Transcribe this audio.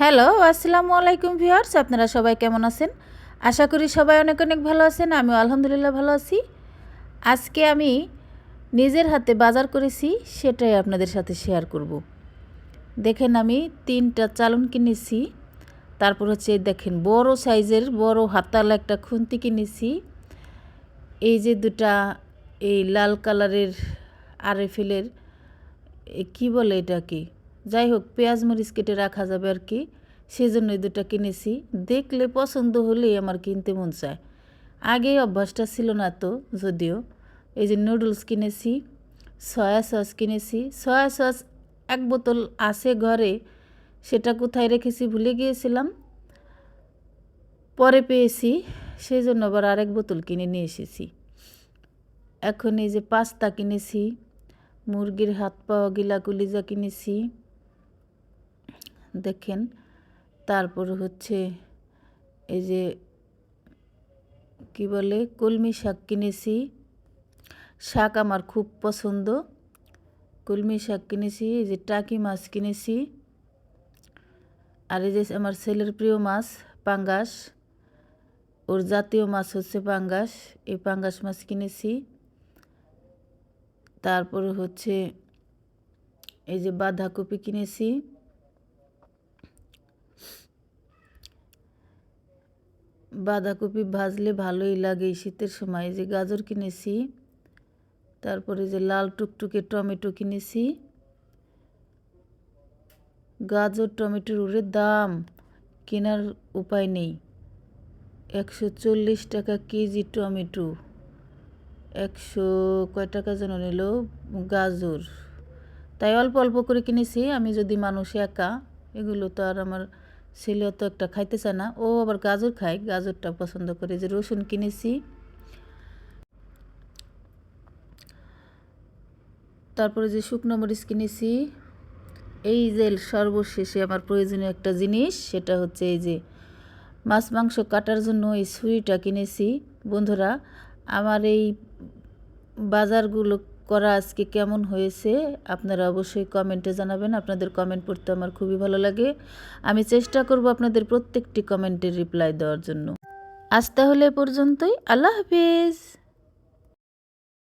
Hello, আসসালামু আলাইকুম viewers, আপনারা সবাই কেমন আছেন? আশা করি সবাই অনেক অনেক ভালো আছেন, আমিও আলহামদুলিল্লাহ ভালো আছি। আজকে আমি নিজের হাতে বাজার করেছি, সেটাই আপনাদের সাথে শেয়ার করব। দেখেন আমি তিনটা চালন কিনেছি, তারপর হচ্ছে দেখেন বড় সাইজের, বড় হাতাল একটা খুন্তি কিনেছি। এই যে দুটা, এই লাল কালারের আরএফএলের কি বলে এটা কি যাই হোক পেঁয়াজ মরিচ কেটে রাখা যাবে আর কি। সেই জন্য এই দুটা কিনেছি। দেখলে পছন্দ হলেই আমার কিনতে মন চায়। আগে অভ্যাসটা ছিল না তো, যদিও। এই যে নুডলস কিনেছি, সয়া সস কিনেছি। সয়া সস এক বোতল আছে ঘরে, সেটা কোথায় রেখেছি ভুলে গিয়েছিলাম। পরে পেয়েছি সেই জন্য আবার আরেক বোতল কিনে নিয়ে এসেছি। এখন এই যে পাস্তা কিনেছি, মুরগির হাত পাওয়া গিলা কুলিজা কিনেছি। দেখেন। তারপর হচ্ছে এই যে কি বলে, কলমি শাক কিনেছি। শাক আমার খুব পছন্দ। কলমি শাক কিনেছি, এই যে টাকি মাছ কিনেছি। আর এই যে আমার ছেলের প্রিয় মাছ, পাঙ্গাস। ওর জাতীয় মাছ হচ্ছে পাঙ্গাস, এই পাঙ্গাস মাছ কিনেছি। তারপরে হচ্ছে এই যে বাঁধাকপি কিনেছি। বাঁধাকপি ভাজলে ভালোই লাগে এই শীতের সময়। যে গাজর কিনেছি, তারপরে যে লাল টুকটুকে টমেটো কিনেছি। গাজর, টমেটোর উড়ে দাম কেনার উপায় নেই। একশো চল্লিশ টাকা কেজি টমেটো। একশো কয় টাকা যেন নিল? গাজর। তাই অল্প অল্প করে কিনেছি, আমি যদি মানুষ একা, এগুলো তো আর আমার ছেলে তো একটা খাইতে চায় না, ও আবার গাজর খায়, গাজরটা পছন্দ করে যে রসুন কিনেছি। তারপরে যে শুকনো মরিচ কিনেছি, এই যে সর্বশেষে আমার প্রয়োজনীয় একটা জিনিস, সেটা হচ্ছে এই যে মাছ মাংস কাটার জন্য এই ছুরিটা কিনেছি। বন্ধুরা, আমার এই বাজারগুলো করা আজকে কেমন হয়েছে, আপনারা অবশ্যই কমেন্টে জানাবেন। আপনাদের কমেন্ট পড়তে আমার খুবই ভালো লাগে। আমি চেষ্টা করব আপনাদের প্রত্যেকটি কমেন্টের রিপ্লাই দেওয়ার জন্য। আজ তাহলে পর্যন্তই। আল্লাহ হাফিজ।